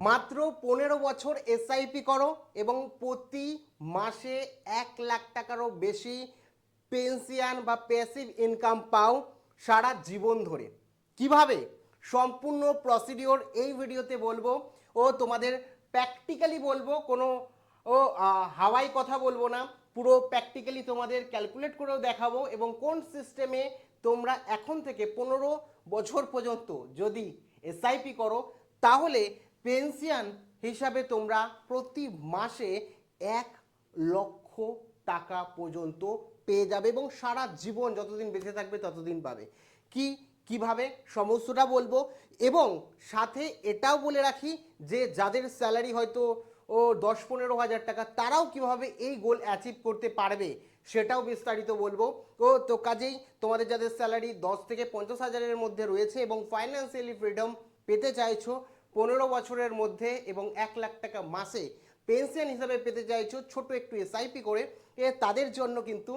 মাত্র পনেরো বছর এসআইপি করো এবং প্রতি মাসে এক লাখ টাকারও বেশি পেনশন বা প্যাসিভ ইনকাম পাও সারা জীবন ধরে। কীভাবে? সম্পূর্ণ প্রসিডিওর এই ভিডিওতে বলব ও তোমাদের প্র্যাকটিক্যালি বলব, কোনো ও হাওয়াই কথা বলব না, পুরো প্র্যাকটিক্যালি তোমাদের ক্যালকুলেট করেও দেখাবো এবং কোন সিস্টেমে তোমরা এখন থেকে পনেরো বছর পর্যন্ত যদি এসআইপি করো, তাহলে পেনশন হিসাবে তোমরা প্রতি মাসে এক লক্ষ টাকা পর্যন্ত পেয়ে যাবে এবং সারা জীবন যতদিন বেঁচে থাকবে ততদিন পাবে। কি, কীভাবে? সমস্তটা বলব। এবং সাথে এটাও বলে রাখি যে যাদের স্যালারি হয়তো, ও দশ পনেরো হাজার টাকা, তারাও কীভাবে এই গোল অ্যাচিভ করতে পারবে সেটাও বিস্তারিত বলব। ও তো কাজেই তোমাদের যাদের স্যালারি দশ থেকে পঞ্চাশ হাজারের মধ্যে রয়েছে এবং ফাইন্যান্সিয়ালি ফ্রিডম পেতে চাইছো পনেরো বছরের মধ্যে এবং এক লাখ টাকা মাসে পেনশন হিসাবে পেতে চাইছো, ছোট একটু এসআইপি করে। এ তাদের জন্য কিন্তু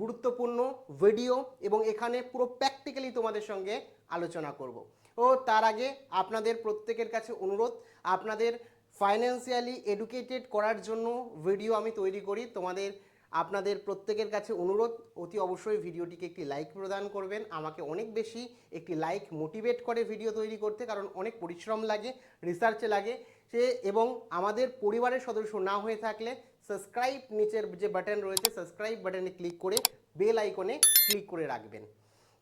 গুরুত্বপূর্ণ ভিডিও এবং এখানে পুরো প্র্যাকটিক্যালি তোমাদের সঙ্গে আলোচনা করব। ও, তার আগে আপনাদের প্রত্যেকের কাছে অনুরোধ, আপনাদের ফাইন্যান্সিয়ালি এডুকেটেড করার জন্য ভিডিও আমি তৈরি করি। তোমাদের আপনাদের প্রত্যেকের কাছে অনুরোধ, অতি অবশ্যই ভিডিওটিকে একটি লাইক প্রদান করবেন। আমাকে অনেক বেশি একটি লাইক মোটিভেট করে ভিডিও তৈরি করতে, কারণ অনেক পরিশ্রম লাগে রিসার্চে লাগে। সে এবং আমাদের পরিবারের সদস্য না হয়ে থাকলে সাবস্ক্রাইব নিচের যে বাটন রয়েছে সাবস্ক্রাইব বাটনে ক্লিক করে বেল আইকনে ক্লিক করে রাখবেন।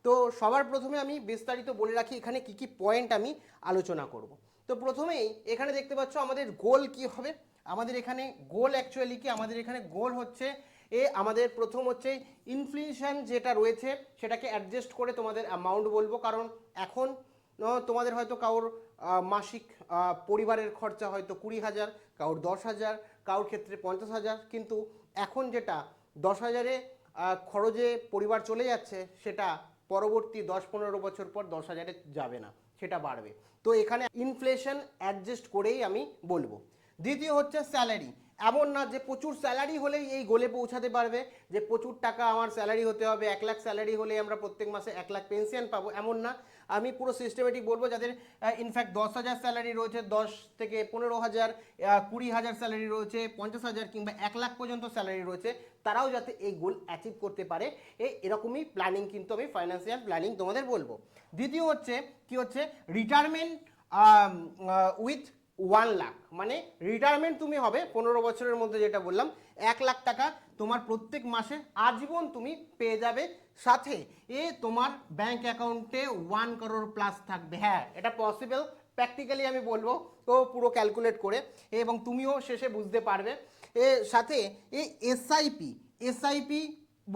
তো সবার প্রথমে আমি বিস্তারিত বলে রাখি, এখানে কি কি পয়েন্ট আমি আলোচনা করব। তো প্রথমেই এখানে দেখতে পাচ্ছ আমাদের গোল কি হবে। আমাদের এখানে গোল অ্যাকচুয়ালি কি? আমাদের এখানে গোল হচ্ছে এ আমাদের প্রথম হচ্ছে ইনফ্লেশন যেটা রয়েছে, সেটাকে অ্যাডজাস্ট করে তোমাদের অ্যামাউন্ট বলব। কারণ এখন তোমাদের হয়তো কারোর মাসিক পরিবারের খরচা হয়তো কুড়ি হাজার, কারোর দশ হাজার, কারোর ক্ষেত্রে পঞ্চাশ হাজার। কিন্তু এখন যেটা, দশ হাজারে খরচে পরিবার চলে যাচ্ছে, সেটা পরবর্তী দশ পনেরো বছর পর দশ হাজারে যাবে না, সেটা বাড়বে। তো এখানে ইনফ্লেশন অ্যাডজাস্ট করেই আমি বলব। দ্বিতীয় হচ্ছে স্যালারি এমন না যে প্রচুর স্যালারি হলেই এই গোলে পৌঁছাতে পারবে, যে প্রচুর টাকা আমার স্যালারি হতে হবে, এক লাখ স্যালারি হলেই আমরা প্রত্যেক মাসে এক লাখ পেনশন পাবো, এমন না। আমি পুরো সিস্টেমেটিক বলব যাদের ইনফ্যাক্ট দশ হাজার স্যালারি রয়েছে, দশ থেকে পনেরো হাজার কুড়ি হাজার স্যালারি রয়েছে, পঞ্চাশ হাজার কিংবা এক লাখ পর্যন্ত স্যালারি রয়েছে, তারাও যাতে এই গোল অ্যাচিভ করতে পারে এরকমই প্ল্যানিং কিন্তু আমি ফাইন্যান্সিয়াল প্ল্যানিং তোমাদের বলব। দ্বিতীয় হচ্ছে, কি হচ্ছে? রিটায়ারমেন্ট উইথ ওয়ান লাখ মানে রিটায়ারমেন্ট তুমি হবে পনেরো বছরের মধ্যে যেটা বললাম, এক লাখ টাকা তোমার প্রত্যেক মাসে আজীবন তুমি পেয়ে যাবে। সাথে এ তোমার ব্যাংক অ্যাকাউন্টে ওয়ান করোড় প্লাস থাকবে। হ্যাঁ এটা পসিবল প্র্যাকটিক্যালি আমি বলব, তো পুরো ক্যালকুলেট করে, এবং তুমিও শেষে বুঝতে পারবে। এ সাথে এই এসআইপি এসআইপি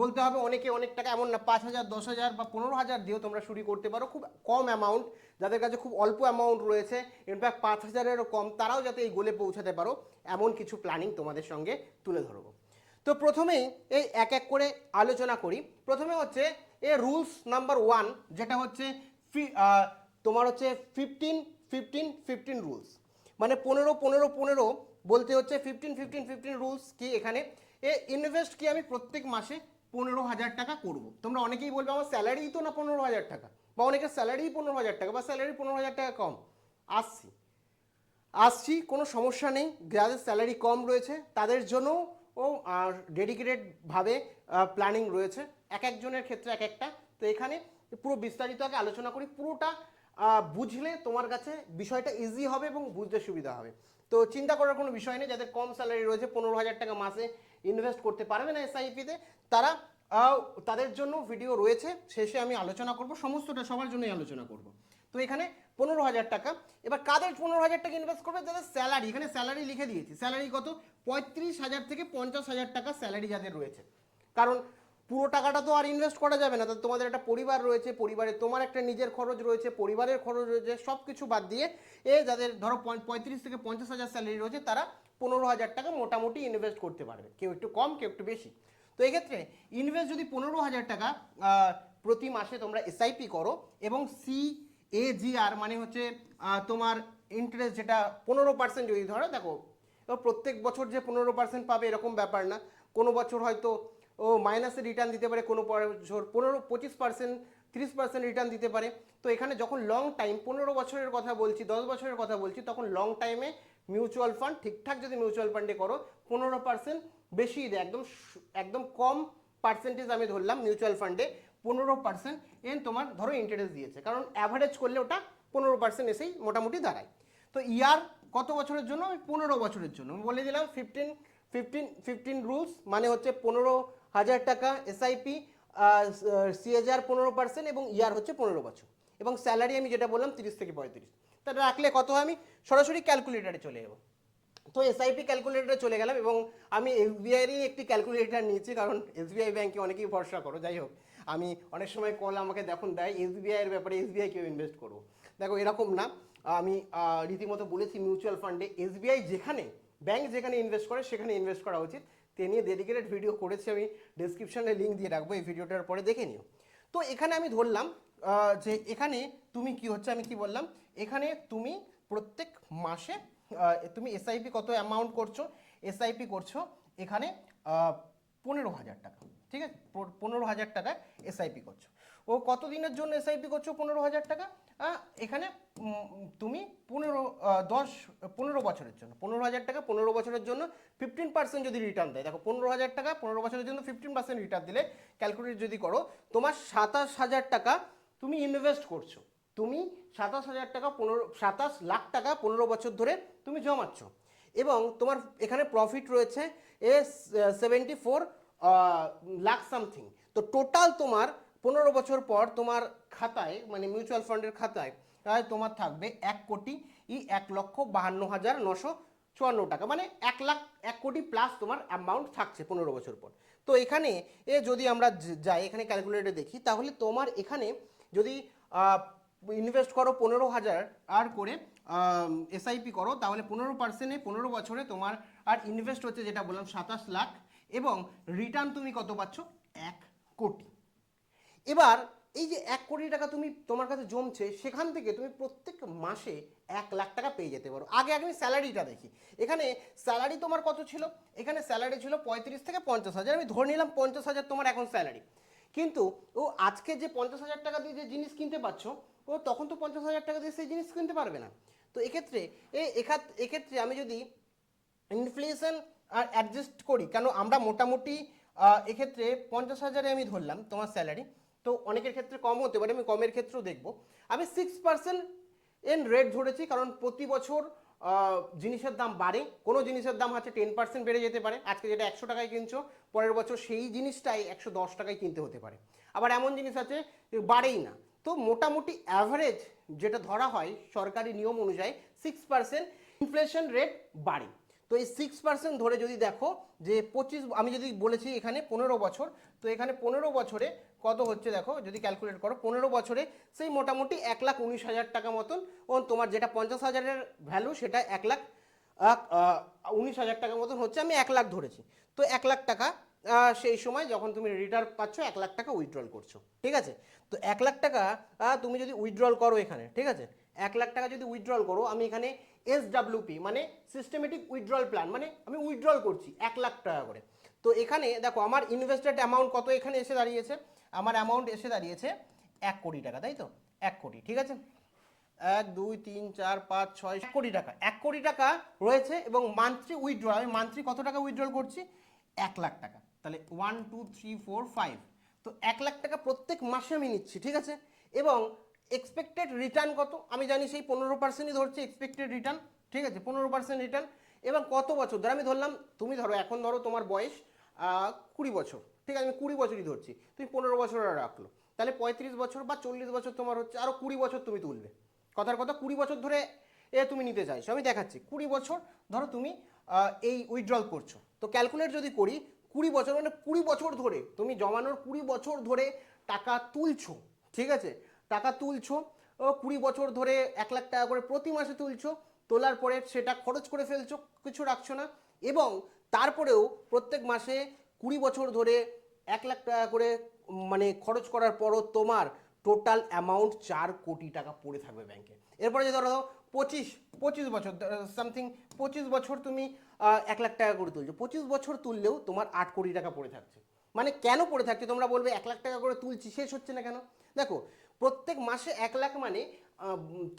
বলতে হবে অনেকে অনেক টাকা, এমন না, পাঁচ হাজার, দশ হাজার বা পনেরো হাজার দিয়েও তোমরা শুরু করতে পারো। খুব কম অ্যামাউন্ট যাদের কাছে খুব অল্প অ্যামাউন্ট রয়েছে ইনফ্যাক্ট পাঁচ হাজারেরও কম, তারাও যাতে এই গোলে পৌঁছাতে পারো, এমন কিছু প্ল্যানিং তোমাদের সঙ্গে তুলে ধরবো। তো প্রথমেই এই এক এক করে আলোচনা করি। প্রথমে হচ্ছে এ রুলস নাম্বার ওয়ান যেটা হচ্ছে তোমার হচ্ছে ফিফটিন ফিফটিন ফিফটিন রুলস মানে পনেরো পনেরো পনেরো বলতে হচ্ছে ফিফটিন ফিফটিন ফিফটিন রুলস কি এখানে? এ ইনভেস্ট কি আমি প্রত্যেক মাসে পনেরো হাজার টাকা করব। তোমরা অনেকেই বলবে, আমার স্যালারি তো না পনেরো হাজার টাকা? বা অনেকের স্যালারি পনেরো হাজার টাকা, বা স্যালারি পনেরো হাজার টাকা কম। আসছি। আসছি, কোনো সমস্যা নেই, যাদের স্যালারি কম রয়েছে, তাদের জন্য ও ডেডিকেটেডভাবে প্ল্যানিং রয়েছে। এক একজনের ক্ষেত্রে এক একটা। তো এখানে পুরো বিস্তারিত আগে আলোচনা করি, পুরোটা বুঝলে তোমার কাছে বিষয়টা ইজি হবে এবং বুঝতে সুবিধা হবে। তো চিন্তা করার কোনো বিষয় নেই, যাদের কম স্যালারি রয়েছে, পনেরো হাজার টাকা মাসে ইনভেস্ট করতে পারবে না এসআইপিতে তারা তাদের জন্য ভিডিও রয়েছে, শেষে আমি আলোচনা করব, সমস্তটা সবার জন্যই আলোচনা করব। তো এখানে পনেরো হাজার টাকা, এবার কাদের পনেরো হাজার টাকা ইনভেস্ট করবে? যাদের স্যালারি এখানে স্যালারি লিখে দিয়েছি স্যালারি কত? পঁয়ত্রিশ হাজার থেকে পঞ্চাশ হাজার টাকা স্যালারি যাদের রয়েছে। কারণ পুরো টাকাটা তো আর ইনভেস্ট করা যাবে না। তোমাদের একটা পরিবার রয়েছে, পরিবারে তোমার একটা নিজের খরচ রয়েছে, পরিবারের খরচ রয়েছে সব কিছু বাদ দিয়ে এ যাদের ধরো পঁয়ত্রিশ থেকে পঞ্চাশ হাজার স্যালারি রয়েছে, তারা পনেরো হাজার টাকা মোটামুটি ইনভেস্ট করতে পারবে। কেউ একটু কম, কেউ একটু বেশি। তো এক্ষেত্রে ইনভেস্ট যদি পনেরো হাজার টাকা প্রতি মাসে তোমরা এসআইপি করো এবং সি এ জি আর মানে হচ্ছে তোমার ইন্টারেস্ট যেটা পনেরো পার্সেন্ট যদি ধরো, দেখো প্রত্যেক বছর যে পনেরো পার্সেন্ট পাবে এরকম ব্যাপার না। কোনো বছর হয়তো ও মাইনাসে রিটার্ন দিতে পারে কোনো বছর পনেরো, পঁচিশ পার্সেন্ট তিরিশ পার্সেন্ট রিটার্ন দিতে পারে। তো এখানে যখন লং টাইম পনেরো বছরের কথা বলছি, দশ বছরের কথা বলছি, তখন লং টাইমে মিউচুয়াল ফান্ড ঠিকঠাক যদি মিউচুয়াল ফান্ডে করো, পনেরো পার্সেন্ট বেশি দেয়। একদম একদম কম পার্সেন্টেজ আমি ধরলাম মিউচুয়াল ফান্ডে পনেরো পার্সেন্ট এন তোমার ধরো ইন্টারেস্ট দিয়েছে। কারণ অ্যাভারেজ করলে ওটা পনেরো পার্সেন্ট এসেই মোটামুটি দাঁড়ায়। তো ইয়ার কত বছরের জন্য? পনেরো বছরের জন্য। বলে দিলাম ফিফটিন ফিফটিন ফিফটিন রুলস মানে হচ্ছে পনেরো হাজার টাকা এসআইপি সিএজআর পনেরো পার্সেন্ট এবং ইয়ার হচ্ছে পনেরো বছর। এবং স্যালারি আমি যেটা বললাম তিরিশ থেকে পঁয়ত্রিশ। তাহলে রাখলে কত হয় আমি? সরাসরি ক্যালকুলেটারে চলে যাব। তো এসআইপি ক্যালকুলেটরে চলে গেলাম এবং আমি এসবিআইয়েরই একটি ক্যালকুলেটার নিয়েছি, কারণ এসবিআই ব্যাংকে অনেকেই ভরসা করো। যাই হোক, আমি অনেক সময় কল আমাকে দেখুন দেয় এসবিআইয়ের ব্যাপারে এসবিআই কেউ ইনভেস্ট করব দেখো, এরকম না। আমি রীতিমতো বলেছি মিউচুয়াল ফান্ডে এসবিআই যেখানে ব্যাংক যেখানে ইনভেস্ট করে, সেখানে ইনভেস্ট করা উচিত। তে নিয়ে ডেডিকেটেড ভিডিও করেছি, আমি ডিসক্রিপশনে লিঙ্ক দিয়ে রাখব এই ভিডিওটার পরে দেখে নিও। তো এখানে আমি ধরলাম যে এখানে তুমি কি হচ্ছে আমি কি বললাম? এখানে তুমি প্রত্যেক মাসে তুমি এসআইপি কত অ্যামাউন্ট করছ? এসআইপি করছ এখানে পনেরো হাজার টাকা, ঠিক আছে? পনেরো হাজার টাকা এসআইপি করছ। ও কত দিনের জন্য এসআইপি করছ পনেরো হাজার টাকা? এখানে তুমি পনেরো দশ, পনেরো বছরের জন্য, পনেরো হাজার টাকা পনেরো বছরের জন্য ফিফটিন পার্সেন্ট যদি রিটার্ন দেয়। দেখো, পনেরো হাজার টাকা পনেরো বছরের জন্য ফিফটিন পার্সেন্ট রিটার্ন দিলে ক্যালকুলেট যদি করো, তোমার সাতাশ হাজার টাকা তুমি ইনভেস্ট করছ। তুমি সাতাশ হাজার টাকা পনেরো, সাতাশ লাখ টাকা পনেরো বছর ধরে তুমি জমাচ্ছ। এবং তোমার এখানে প্রফিট রয়েছে, এ সেভেন্টি ফোর লাখ সামথিং তো টোটাল তোমার পনেরো বছর পর তোমার খাতায় মানে মিউচুয়াল ফান্ডের খাতায় তোমার থাকবে এক কোটি ই এক লক্ষ বাহান্ন হাজার নশো চুয়ান্ন টাকা। মানে এক লাখ, এক কোটি প্লাস তোমার অ্যামাউন্ট থাকছে পনেরো বছর পর। তো এখানে এ যদি আমরা যাই, এখানে ক্যালকুলেটরে দেখি, তাহলে তোমার এখানে যদি ইনভেস্ট করো পনেরো হাজার আর করে এসআইপি করো, তাহলে পনেরো পার্সেন্টে পনেরো বছরে তোমার আর ইনভেস্ট হচ্ছে যেটা বললাম সাতাশ লাখ এবং রিটার্ন তুমি কত পাচ্ছ? এক কোটি। এবার এই যে এক কোটি টাকা তুমি তোমার কাছে জমছে, সেখান থেকে তুমি প্রত্যেক মাসে এক লাখ টাকা পেয়ে যেতে পারো। আগে আমি স্যালারিটা দেখি। এখানে স্যালারি তোমার কত ছিল? এখানে স্যালারি ছিল পঁয়ত্রিশ থেকে পঞ্চাশ হাজার। আমি ধরে নিলাম পঞ্চাশ হাজার তোমার এখন স্যালারি। কিন্তু ও আজকে যে পঞ্চাশ হাজার টাকা দিয়ে যে জিনিস কিনতে পারছ, ও তখন তো পঞ্চাশ হাজার টাকা দিয়ে সেই জিনিস কিনতে পারবে না। তো এক্ষেত্রে, এ এক্ষেত্রে আমি যদি ইনফ্লেশন আর অ্যাডজাস্ট করি, কেন আমরা মোটামুটি এক্ষেত্রে পঞ্চাশ হাজারে আমি ধরলাম তোমার স্যালারি। তো অনেকের ক্ষেত্রে কম হতে পারে, আমি কমের ক্ষেত্রেও দেখব। আমি সিক্স পার্সেন্ট এন রেট ধরেছি, কারণ প্রতি বছর জিনিসের দাম বাড়ে। কোনো জিনিসের দাম হচ্ছে টেন পার্সেন্ট বেড়ে যেতে পারে। আজকে যেটা একশো টাকায় কিনছো, পরের বছর সেই জিনিসটাই একশো দশ টাকায় কিনতে হতে পারে। আবার এমন জিনিস আছে বাড়েই না। তো মোটামুটি অ্যাভারেজ যেটা ধরা হয় সরকারি নিয়ম অনুযায়ী সিক্স পার্সেন্ট ইনফ্লেশন রেট বাড়ে। তো এই সিক্স পার্সেন্ট ধরে যদি দেখো যে পঁচিশ, আমি যদি বলেছি এখানে পনেরো বছর, তো এখানে পনেরো বছরে কত হচ্ছে দেখো, যদি ক্যালকুলেট করো, পনেরো বছরে সেই মোটামুটি এক লাখ উনিশ হাজার টাকা মতন ও তোমার যেটা পঞ্চাশ হাজারের ভ্যালু সেটা এক লাখ উনিশ হাজার টাকা মতন হচ্ছে, আমি এক লাখ ধরেছি। তো এক লাখ টাকা সেই সময় যখন তুমি রিটার্ন পাচ্ছ, এক লাখ টাকা উইথড্রল করছ, ঠিক আছে? তো এক লাখ টাকা তুমি যদি উইথড্রল করো এখানে, ঠিক আছে? এক লাখ টাকা যদি উইথড্রল করো, আমি এখানে এস মানে সিস্টেমেটিক উইথড্রল প্ল্যান মানে আমি উইথড্রল করছি এক লাখ টাকা করে। তো এখানে দেখো, আমার ইনভেস্টেড অ্যামাউন্ট কত? এখানে এসে দাঁড়িয়েছে। আমার অ্যামাউন্ট এসে দাঁড়িয়েছে এক কোটি টাকা, তাই তো? এক কোটি, ঠিক আছে? এক, দুই, তিন, চার, পাঁচ, ছয়, এক কোটি টাকা। এক কোটি টাকা রয়েছে এবং মান্থলি উইথড্রল আমি মান্থলি কত টাকা উইথড্রল করছি? এক লাখ টাকা। তাহলে one two three four five তো এক লাখ টাকা প্রত্যেক মাসে আমি নিচ্ছি, ঠিক আছে? এবং এক্সপেক্টেড রিটার্ন কত? আমি জানি সেই পনেরো পার্সেন্টই ধরছি এক্সপেক্টেড রিটার্ন ঠিক আছে? পনেরো পার্সেন্ট রিটার্ন এবং কত বছর? ধরে আমি ধরলাম, তুমি ধরো, এখন ধরো তোমার বয়স কুড়ি বছর, ঠিক আছে? আমি কুড়ি বছরই ধরছি, তুমি পনেরো বছর রাখল। তাহলে পঁয়ত্রিশ বছর বা চল্লিশ বছর তোমার হচ্ছে আরও কুড়ি বছর তুমি তুলবে। কথার কথা, কুড়ি বছর ধরে এ তুমি নিতে চাইছো। আমি দেখাচ্ছি, কুড়ি বছর ধরো তুমি এই উইথড্রল করছ। তো ক্যালকুলেট যদি করি, কুড়ি বছর মানে কুড়ি বছর ধরে, তুমি জমানোর কুড়ি বছর ধরে টাকা তুলছো, ঠিক আছে? টাকা তুলছো, ও কুড়ি বছর ধরে এক লাখ টাকা করে প্রতি মাসে তুলছো, তোলার পরে সেটা খরচ করে ফেলছো, কিছু রাখছো না। এবং তারপরেও প্রত্যেক মাসে কুড়ি বছর ধরে এক লাখ টাকা করে মানে খরচ করার পরও তোমার টোটাল অ্যামাউন্ট চার কোটি টাকা পড়ে থাকবে ব্যাংকে এরপরে যে ধরো, পঁচিশ পঁচিশ বছর সামথিং পঁচিশ বছর তুমি এক লাখ টাকা করে তুলছো। পঁচিশ বছর তুললেও তোমার আট কোটি টাকা পড়ে থাকছে। মানে কেন পড়ে থাকছে? তোমরা বলবে, এক লাখ টাকা করে তুলছি, শেষ হচ্ছে না কেন? দেখো প্রত্যেক মাসে এক লাখ মানে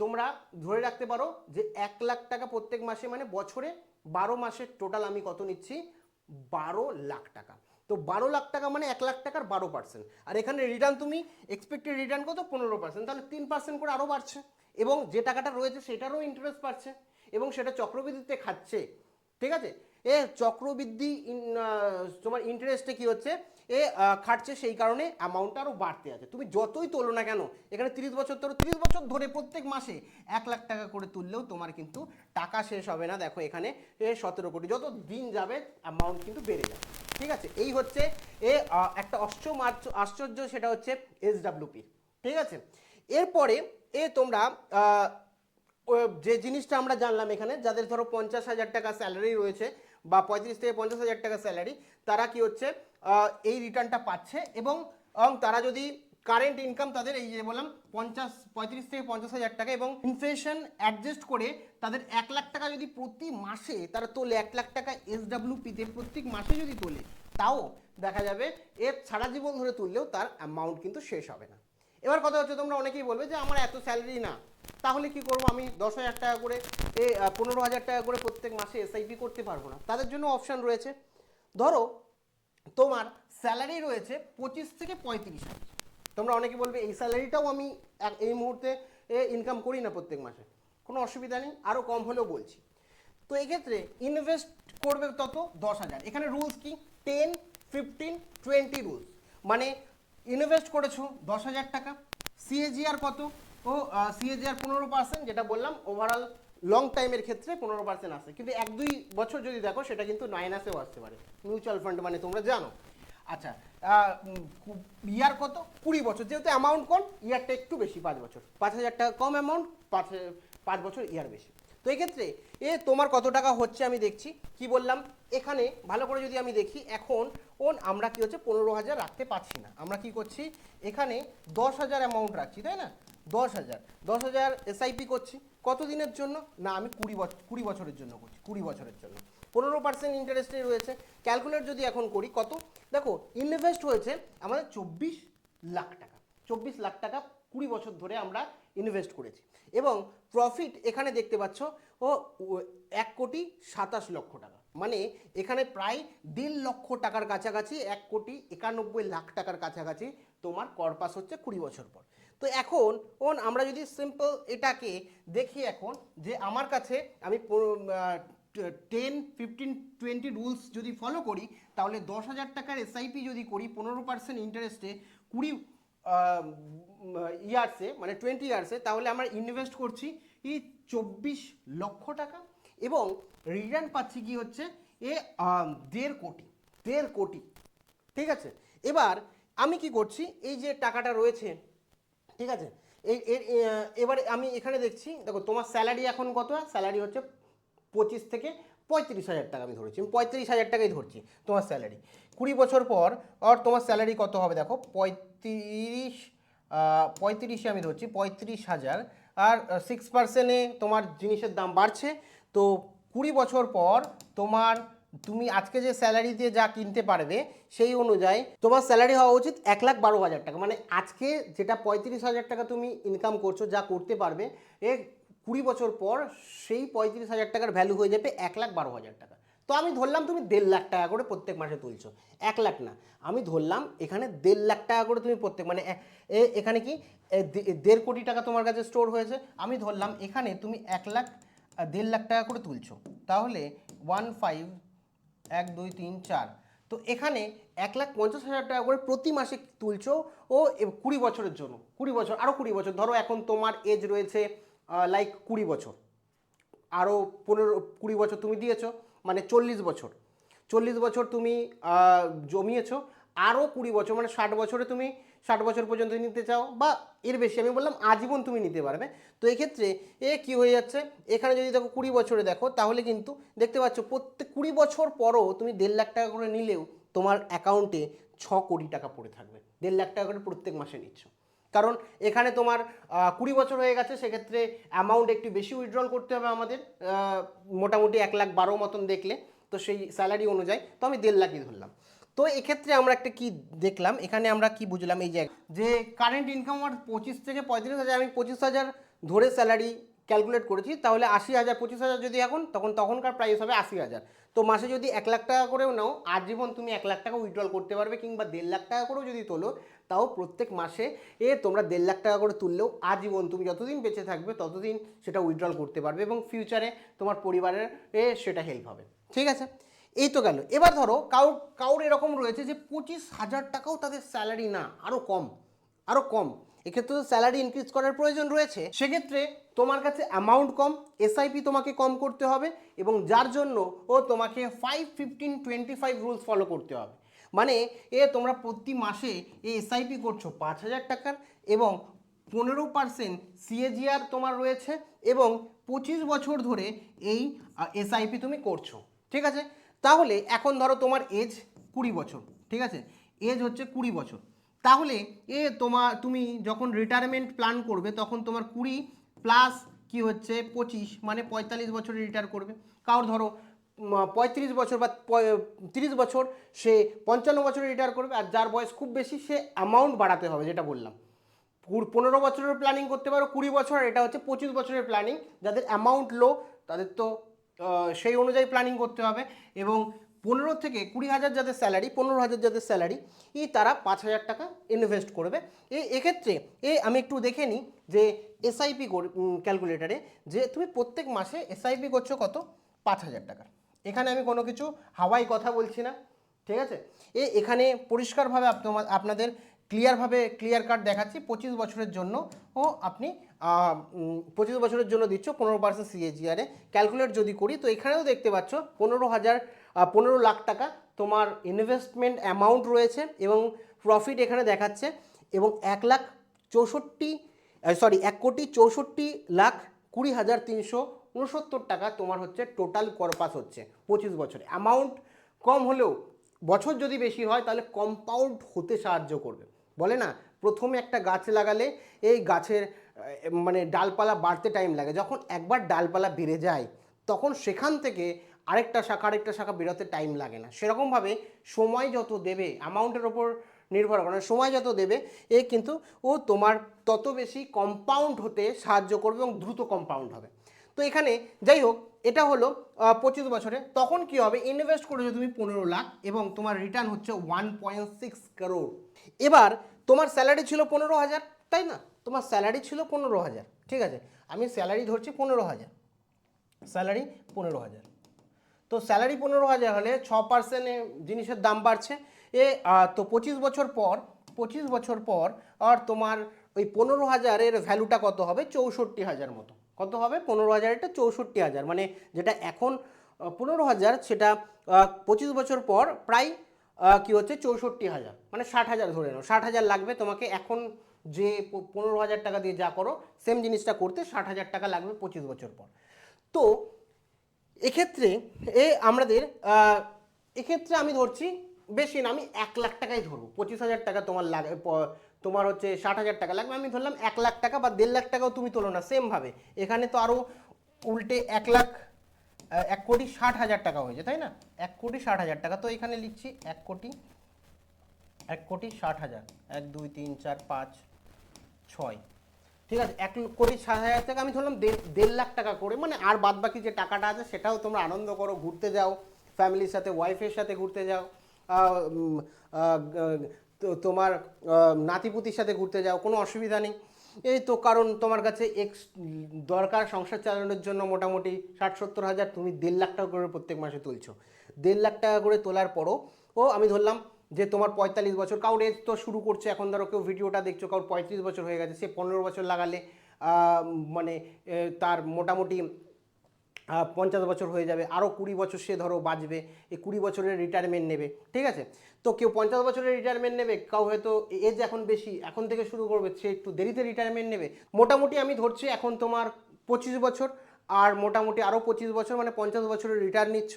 তোমরা ধরে রাখতে পারো যে এক লাখ টাকা প্রত্যেক মাসে মানে বছরে বারো মাসের টোটাল আমি কত নিচ্ছি? বারো লাখ টাকা। তো বারো লাখ টাকা মানে এক লাখ টাকার বারো পার্সেন্ট আর এখানে রিটার্ন তুমি এক্সপেক্টেড রিটার্ন কত? পনেরো পার্সেন্ট তাহলে তিন পার্সেন্ট করে আরও বাড়ছে। এবং যে টাকাটা রয়েছে সেটারও ইন্টারেস্ট পাচ্ছে এবং সেটা চক্রবৃদ্ধিতে খাচ্ছে। ঠিক আছে? এ চক্রবৃদ্ধি তোমার ইন্টারেস্টে কি হচ্ছে? এ খাটছে সেই কারণে অ্যামাউন্টটা আরও বাড়তে আছে। তুমি যতই তোলো না কেন, এখানে তিরিশ বছর তোলো তিরিশ বছর ধরে প্রত্যেক মাসে এক লাখ টাকা করে তুললেও তোমার কিন্তু টাকা শেষ হবে না। দেখো এখানে সতেরো কোটি, যত দিন যাবে অ্যামাউন্ট কিন্তু বেড়ে যাবে। ঠিক আছে? এই হচ্ছে, এ একটা অষ্টম আশ্চ- আশ্চর্য সেটা হচ্ছে এসডাব্লিউপি ঠিক আছে? এরপরে, এ, তোমরা যে জিনিসটা আমরা জানলাম এখানে, যাদের ধরো পঞ্চাশ হাজার টাকা স্যালারি রয়েছে বা পঁয়ত্রিশ থেকে পঞ্চাশ হাজার টাকা স্যালারি তারা কি হচ্ছে এই রিটার্নটা পাচ্ছে এবং তারা যদি কারেন্ট ইনকাম তাদের এই যে বললাম পঞ্চাশ, পঁয়ত্রিশ থেকে পঞ্চাশ হাজার টাকা এবং ইনফ্লেশন অ্যাডজাস্ট করে তাদের এক লাখ টাকা যদি প্রতি মাসে তারা তোলে, এক লাখ টাকা এসডাব্লিউপিতে প্রত্যেক মাসে যদি তোলে, তাও দেখা যাবে এর সারা জীবন ধরে তুললেও তার অ্যামাউন্ট কিন্তু শেষ হবে না। এবার কথা হচ্ছে তোমরা অনেকেই বলবে যে আমার এত স্যালারি না, তাহলে কি করব আমি দশ হাজার টাকা করে, এ, পনেরো হাজার টাকা করে প্রত্যেক মাসে এসআইপি করতে পারব না। তাদের জন্য অপশান রয়েছে। ধরো তোমার স্যালারি রয়েছে পঁচিশ থেকে পঁয়ত্রিশ হাজার। তোমরা অনেকে বলবে, এই স্যালারিটাও আমি এই মুহূর্তে ইনকাম করি না প্রত্যেক মাসে। কোনো অসুবিধা নেই আরও কম হলেও বলছি। তো এক্ষেত্রে ইনভেস্ট করবে তত দশ হাজার। এখানে রুলস কি? টেন ফিফটিন টোয়েন্টি রুলস মানে ইনভেস্ট করেছ দশ হাজার টাকা সিএজিআর কত? ও সিএজিআর পনেরো পার্সেন্ট যেটা বললাম ওভারঅল লং টাইমের ক্ষেত্রে পনেরো পার্সেন্ট আসে। কিন্তু এক দুই বছর যদি দেখো, সেটা কিন্তু মাইনাসেও আসতে পারে। মিউচুয়াল ফান্ড মানে তোমরা জানো। আচ্ছা ইয়ার কত? কুড়ি বছর। যেহেতু অ্যামাউন্ট কম ইয়ারটা একটু বেশি, পাঁচ বছর। পাঁচ হাজার টাকা কম অ্যামাউন্ট পাঁচ পাঁচ বছর ইয়ার বেশি। তো এই ক্ষেত্রে এ তোমার কত টাকা হচ্ছে আমি দেখছি। কি বললাম? এখানে ভালো করে যদি আমি দেখি, এখন ওন আমরা কি হচ্ছে, পনেরো হাজার রাখতে পারছি না। আমরা কি করছি? এখানে দশ হাজার অ্যামাউন্ট রাখছি, তাই না? দশ হাজার। দশ হাজার এসআইপি করছি। কত দিনের জন্য? না, আমি কুড়ি বছর কুড়ি বছরের জন্য করছি, কুড়ি বছরের জন্য। পনেরো পার্সেন্ট ইন্টারেস্টে রয়েছে। ক্যালকুলেট যদি এখন করি, কত? দেখো ইনভেস্ট হয়েছে আমাদের চব্বিশ লাখ টাকা। চব্বিশ লাখ টাকা কুড়ি বছর ধরে আমরা ইনভেস্ট করেছি। এবং প্রফিট এখানে দেখতে পাচ্ছ, ও এক কোটি সাতাশ লক্ষ টাকা। মানে এখানে প্রায় দেড় লক্ষ টাকার কাছাকাছি, এক কোটি একানব্বই লাখ টাকার কাছাকাছি তোমার করপাস হচ্ছে কুড়ি বছর পর। তো এখন ওন আমরা যদি সিম্পল এটাকে দেখি এখন, যে আমার কাছে আমি টেন ফিফটিন টোয়েন্টি রুলস যদি ফলো করি, তাহলে দশ হাজার টাকার এসআইপি যদি করি, পনেরো পার্সেন্ট ইন্টারেস্টে কুড়ি ইয়ার্সে মানে টোয়েন্টি ইয়ার্সে তাহলে আমরা ইনভেস্ট করছি এই চব্বিশ লক্ষ টাকা। এবং রিটার্ন পাচ্ছি কি হচ্ছে, এ দেড় কোটি দেড় কোটি, ঠিক আছে? এবার আমি কি করছি, এই যে টাকাটা রয়েছে ঠিক আছে? এই, এর এবারে আমি এখানে দেখছি, দেখো তোমার স্যালারি এখন কত? স্যালারি হচ্ছে পঁচিশ থেকে পঁয়ত্রিশ হাজার টাকা আমি ধরেছি। পঁয়ত্রিশ হাজার টাকাই ধরছি তোমার স্যালারি কুড়ি বছর পর, আর তোমার স্যালারি কত হবে দেখো? পঁয়ত্রিশ পঁয়ত্রিশে আমি ধরছি পঁয়ত্রিশ হাজার। আর সিক্স পার্সেন্টে তোমার জিনিসের দাম বাড়ছে। তো কুড়ি বছর পর তোমার তুমি আজকে যে স্যালারি দিয়ে যা কিনতে পারবে, সেই অনুযায়ী তোমার স্যালারি হওয়া উচিত এক লাখ বারো হাজার টাকা। মানে আজকে যেটা পঁয়ত্রিশ হাজার টাকা তুমি ইনকাম করছ, যা করতে পারবে, এ কুড়ি বছর পর সেই পঁয়ত্রিশ হাজার টাকার ভ্যালু হয়ে যাবে এক লাখ বারো হাজার টাকা। তো আমি ধরলাম তুমি দেড় লাখ টাকা করে প্রত্যেক মাসে তুলছো, এক লাখ না। আমি ধরলাম এখানে দেড় লাখ টাকা করে তুমি প্রত্যেক মানে এখানে কি দেড় কোটি টাকা তোমার কাছে স্টোর হয়েছে, আমি ধরলাম এখানে তুমি এক লাখ, দেড় লাখ টাকা করে তুলছো। তাহলে ওয়ান ফাইভ এক, দুই, তিন, চার। তো এখানে এক লাখ পঞ্চাশ হাজার টাকা করে প্রতি মাসে তুলছো ও কুড়ি বছরের জন্য। কুড়ি বছর আরও কুড়ি বছর। ধরো এখন তোমার এজ রয়েছে লাইক কুড়ি বছর। আরও পনেরো, কুড়ি বছর তুমি দিয়েছ মানে চল্লিশ বছর। চল্লিশ বছর তুমি জমিয়েছো। আরও কুড়ি বছর মানে ষাট বছরে তুমি ষাট বছর পর্যন্ত নিতে চাও বা এর বেশি, আমি বললাম আজীবন তুমি নিতে পারবে। তো এক্ষেত্রে এ কি হয়ে যাচ্ছে? এখানে যদি দেখো কুড়ি বছরে দেখো, তাহলে কিন্তু দেখতে পাচ্ছ প্রত্যেক কুড়ি বছর পরও তুমি দেড় লাখ টাকা করে নিলেও তোমার অ্যাকাউন্টে ছ কোটি টাকা পড়ে থাকবে। দেড় লাখ টাকা করে প্রত্যেক মাসে নিচ্ছ। কারণ এখানে তোমার কুড়ি বছর হয়ে গেছে, সেক্ষেত্রে অ্যামাউন্ট একটু বেশি উইথড্রল করতে হবে আমাদের মোটামুটি এক লাখ বারো মতন দেখলে। তো সেই স্যালারি অনুযায়ী, তো আমি দেড় লাখই ধরলাম। তো এক্ষেত্রে আমরা একটা কি দেখলাম, এখানে আমরা কি বুঝলাম, এই জায়গায় যে কারেন্ট ইনকাম আমার পঁচিশ থেকে পঁয়ত্রিশ হাজার, আমি পঁচিশ হাজার ধরে স্যালারি ক্যালকুলেট করেছি, তাহলে আশি হাজার, পঁচিশ হাজার যদি এখন, তখন তখনকার প্রাইস হবে আশি হাজার। তো মাসে যদি এক লাখ টাকা করেও নাও, আজীবন তুমি এক লাখ টাকা উইথড্রল করতে পারবে কিংবা দেড় লাখ টাকা করেও যদি তোলো, তাও প্রত্যেক মাসে এ তোমরা দেড় লাখ টাকা করে তুললেও আজীবন তুমি যতদিন বেঁচে থাকবে, ততদিন সেটা উইথড্রল করতে পারবে এবং ফিউচারে তোমার পরিবারের এ সেটা হেল্প হবে। ঠিক আছে? এই তো গেল। এবার ধরো কাউ, কাউর এরকম রয়েছে যে পঁচিশ হাজার টাকাও তাদের স্যালারি না আরও কম আরও কম। এক্ষেত্রে তো স্যালারি ইনক্রিজ করার প্রয়োজন রয়েছে। সেক্ষেত্রে তোমার কাছে অ্যামাউন্ট কম এসআইপি তোমাকে কম করতে হবে এবং যার জন্য ও তোমাকে five fifteen twenty five rules follow করতে হবে। মানে এ তোমরা প্রতি মাসে এই এসআইপি করছ পাঁচ হাজার টাকার এবং পনেরো পার্সেন্ট সিএজিআর তোমার রয়েছে এবং পঁচিশ বছর ধরে এই এসআইপি তুমি করছ। ঠিক আছে? তাহলে এখন ধরো তোমার এজ কুড়ি বছর, ঠিক আছে? এজ হচ্ছে কুড়ি বছর। তাহলে এ তোমার তুমি যখন রিটায়ারমেন্ট প্ল্যান করবে, তখন তোমার কুড়ি প্লাস কি হচ্ছে? পঁচিশ মানে পঁয়তাল্লিশ বছরে রিটায়ার করবে। কারোর ধরো পঁয়ত্রিশ বছর বা তিরিশ বছর সে পঞ্চান্ন বছরে রিটায়ার করবে, আর যার বয়স খুব বেশি, সে অ্যামাউন্ট বাড়াতে হবে, যেটা বললাম। পনেরো বছরের প্ল্যানিং করতে পারো, কুড়ি বছর এটা হচ্ছে পঁচিশ বছরের প্ল্যানিং যাদের অ্যামাউন্ট লো তাদের তো সেই অনুযায়ী প্ল্যানিং করতে হবে এবং পনেরো থেকে কুড়ি হাজার যাদের স্যালারি পনেরো হাজার যাদের স্যালারি এই তারা পাঁচ হাজার টাকা ইনভেস্ট করবে। এ, এক্ষেত্রে, এ, আমি একটু দেখে নিই যে এসআইপি ক্যালকুলেটারে যে তুমি প্রত্যেক মাসে এসআইপি করছ কত? পাঁচ হাজার টাকার এখানে আমি কোনো কিছু হাওয়াই কথা বলছি না, ঠিক আছে? এ, এখানে পরিষ্কারভাবে আপনাদের ক্লিয়ারভাবে ক্লিয়ার কাট দেখাচ্ছি, পঁচিশ বছরের জন্য ও আপনি পঁচিশ বছরের জন্য দিচ্ছ, পনেরো পার্সেন্ট সিএজিআরে ক্যালকুলেট যদি করি, তো এখানেও দেখতে পাচ্ছ, পনেরো হাজার পনেরো লাখ টাকা তোমার ইনভেস্টমেন্ট অ্যামাউন্ট রয়েছে এবং প্রফিট এখানে দেখাচ্ছে এবং এক লাখ চৌষট্টি সরি এক কোটি চৌষট্টি লাখ কুড়ি হাজার তিনশো উনসত্তর টাকা তোমার হচ্ছে টোটাল করপাস হচ্ছে পঁচিশ বছরে। অ্যামাউন্ট কম হলেও বছর যদি বেশি হয়, তাহলে কম্পাউন্ড হতে সাহায্য করবে। বলে না, প্রথমে একটা গাছ লাগালে এই গাছের মানে ডালপালা বাড়তে টাইম লাগে। যখন একবার ডালপালা বেড়ে যায়, তখন সেখান থেকে আরেকটা শাখা আরেকটা শাখা বেরোতে টাইম লাগে না। সেরকমভাবে সময় যত দেবে অ্যামাউন্টের ওপর নির্ভর করে সময় যত দেবে, এ কিন্তু ও তোমার তত বেশি কম্পাউন্ড হতে সাহায্য করবে এবং দ্রুত কম্পাউন্ড হবে। তো এখানে যাই হোক, এটা হলো পঁচিশ বছরে। তখন কি হবে? ইনভেস্ট করেছ তুমি পনেরো লাখ এবং তোমার রিটার্ন হচ্ছে ওয়ান পয়েন্ট সিক্স এবার তোমার স্যালারি ছিল পনেরো হাজার, তাই না? তোমার স্যালারি ছিল পনেরো হাজার, ঠিক আছে? আমি স্যালারি ধরছি পনেরো হাজার। স্যালারি পনেরো হাজার। তো স্যালারি পনেরো হাজার হলে ছ পার্সেন্টে জিনিসের দাম বাড়ছে। এ তো পঁচিশ বছর পর, পঁচিশ বছর পর আর তোমার ওই পনেরো হাজারের ভ্যালুটা কত হবে? চৌষট্টি হাজার মতো। কত হবে? পনেরো হাজার এটা চৌষট্টি হাজার। মানে যেটা এখন পনেরো হাজার, সেটা পঁচিশ বছর পর প্রায় কি হচ্ছে? চৌষট্টি হাজার। মানে ষাট হাজার ধরে নাও। ষাট হাজার লাগবে তোমাকে এখন যে পনেরো হাজার টাকা দিয়ে যা করো সেম জিনিসটা করতে ষাট হাজার টাকা লাগবে পঁচিশ বছর পর। তো, এক্ষেত্রে, এ আমাদের এক্ষেত্রে আমি ধরছি, বেশি না, আমি এক লাখ টাকাই ধরবো। পঁচিশ হাজার টাকা তোমার লাগে তোমার হচ্ছে ষাট হাজার টাকা লাগবে, আমি ধরলাম এক লাখ টাকা বা দেড় লাখ টাকাও তুমি তোলো না সেমভাবে এখানে তো আরও উল্টে এক লাখ এক কোটি ষাট হাজার টাকা হয়েছে, তাই না? এক কোটি ষাট হাজার টাকা, তো এখানে লিখছি এক কোটি এক কোটি ষাট হাজার। এক, দুই, তিন, চার, পাঁচ ছয়। ঠিক আছে, এক কোটি ষাট হাজার টাকা আমি ধরলাম, দেড় লাখ টাকা করে মানে আর বাদ বাকি যে টাকাটা আছে সেটাও তোমরা আনন্দ করো, ঘুরতে যাও ফ্যামিলির সাথে ওয়াইফের সাথে ঘুরতে যাও তোমার নাতিপুতির সাথে ঘুরতে যাও, কোনো অসুবিধা নেই। এই তো কারণ তোমার কাছে এক্স দরকার সংসার চালানোর জন্য মোটামুটি ষাট, সত্তর হাজার, তুমি দেড় লাখ টাকা করে প্রত্যেক মাসে তুলছো। দেড় লাখ টাকা করে তোলার পরও ও আমি ধরলাম যে তোমার পঁয়তাল্লিশ বছর কারোর এজ তো শুরু করছে, এখন ধরো কেউ ভিডিওটা দেখছ কারোর পঁয়ত্রিশ বছর হয়ে গেছে, সে পনেরো বছর লাগালে মানে তার মোটামুটি পঞ্চাশ বছর হয়ে যাবে আরও কুড়ি বছর সে ধরো বাঁচবে, এই কুড়ি বছরের রিটায়ারমেন্ট নেবে, ঠিক আছে? তো কেউ পঞ্চাশ বছরের রিটায়ারমেন্ট নেবে, কাউ হয়তো এজ এখন বেশি, এখন থেকে শুরু করবে, সে একটু দেরিতে রিটায়ারমেন্ট নেবে, মোটামুটি আমি ধরছি এখন তোমার পঁচিশ বছর, আর মোটামুটি আরও পঁচিশ বছর মানে পঞ্চাশ বছরের রিটায়ার নিচ্ছ,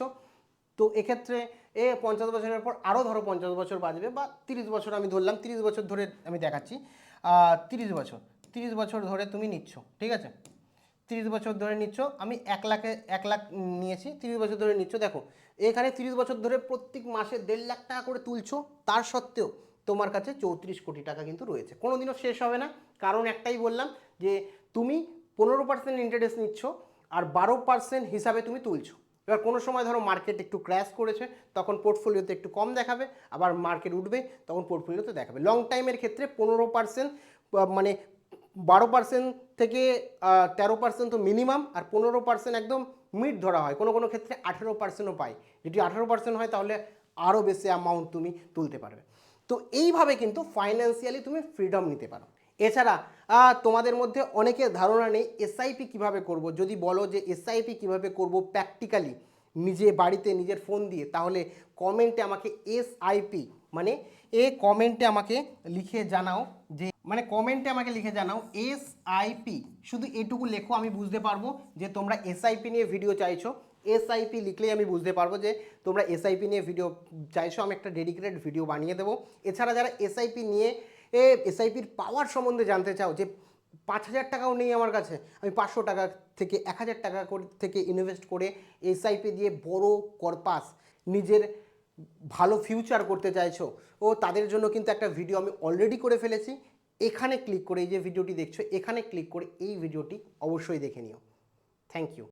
তো এক্ষেত্রে এ পঞ্চাশ বছরের পর আরও ধরো পঞ্চাশ বছর বাঁচবে বা তিরিশ বছর আমি ধরলাম, তিরিশ বছর ধরে আমি দেখাচ্ছি। তিরিশ বছর তিরিশ বছর ধরে তুমি নিচ্ছ, ঠিক আছে? তিরিশ বছর ধরে নিচ্ছ, আমি এক লাখে, এক লাখ নিয়েছি, তিরিশ বছর ধরে নিচ্ছ। দেখো, এখানে তিরিশ বছর ধরে প্রত্যেক মাসে দেড় লাখ টাকা করে তুলছো, তার সত্ত্বেও তোমার কাছে চৌত্রিশ কোটি টাকা কিন্তু রয়েছে। কোনোদিনও শেষ হবে না। কারণ একটাই বললাম যে, তুমি পনেরো পার্সেন্ট ইন্টারেস্ট নিচ্ছ আর বারো পার্সেন্ট হিসাবে তুমি তুলছো। এবার কোনো সময় ধরো মার্কেট একটু ক্র্যাশ করেছে, তখন পোর্টফোলিওতে একটু কম দেখাবে, আবার মার্কেট উঠবে, তখন পোর্টফোলিওতে দেখাবে। লং টাইমের ক্ষেত্রে পনেরো পার্সেন্ট মানে বারো পার্সেন্ট থেকে তেরো পার্সেন্ট তো মিনিমাম আর পনেরো পার্সেন্ট একদম মিড ধরা হয়। কোনো কোনো ক্ষেত্রে আঠেরো পার্সেন্টও পায়। যদি আঠেরো পার্সেন্ট হয়, তাহলে আরও বেশি অ্যামাউন্ট তুমি তুলতে পারবে। তো এইভাবে কিন্তু ফাইন্যান্সিয়ালি তুমি ফ্রিডম নিতে পারো। এছাড়া তোমাদের মধ্যে অনেকের ধারণা নেই এসআইপি কীভাবে করব। যদি বলো যে এসআইপি কীভাবে করব প্র্যাকটিক্যালি নিজে বাড়িতে নিজের ফোন দিয়ে, তাহলে কমেন্টে আমাকে এসআইপি মানে এ কমেন্টে আমাকে লিখে জানাও যে মানে কমেন্টে আমাকে লিখে জানাও এসআইপি শুধু এটুকু লেখো, আমি বুঝতে পারব যে তোমরা এসআইপি নিয়ে ভিডিও চাইছো। এসআইপি লিখলেই আমি বুঝতে পারব যে তোমরা এসআইপি নিয়ে ভিডিও চাইছো, আমি একটা ডেডিকেটেড ভিডিও বানিয়ে দেবো। এছাড়া যারা এসআইপি নিয়ে এ এসআইপির পাওয়ার সম্বন্ধে জানতে চাও যে পাঁচ হাজার টাকাও নেই আমার কাছে, আমি পাঁচশো টাকা থেকে এক হাজার টাকা থেকে ইনভেস্ট করে এসআইপি দিয়ে বড় কর্পাস নিজের ভালো ফিউচার করতে চাইছো, ও তাদের জন্য কিন্তু একটা ভিডিও আমি অলরেডি করে ফেলেছি। এখানে ক্লিক করে এই যে ভিডিওটি দেখছ, এখানে ক্লিক করে এই ভিডিওটি অবশ্যই দেখে নিও। Thank you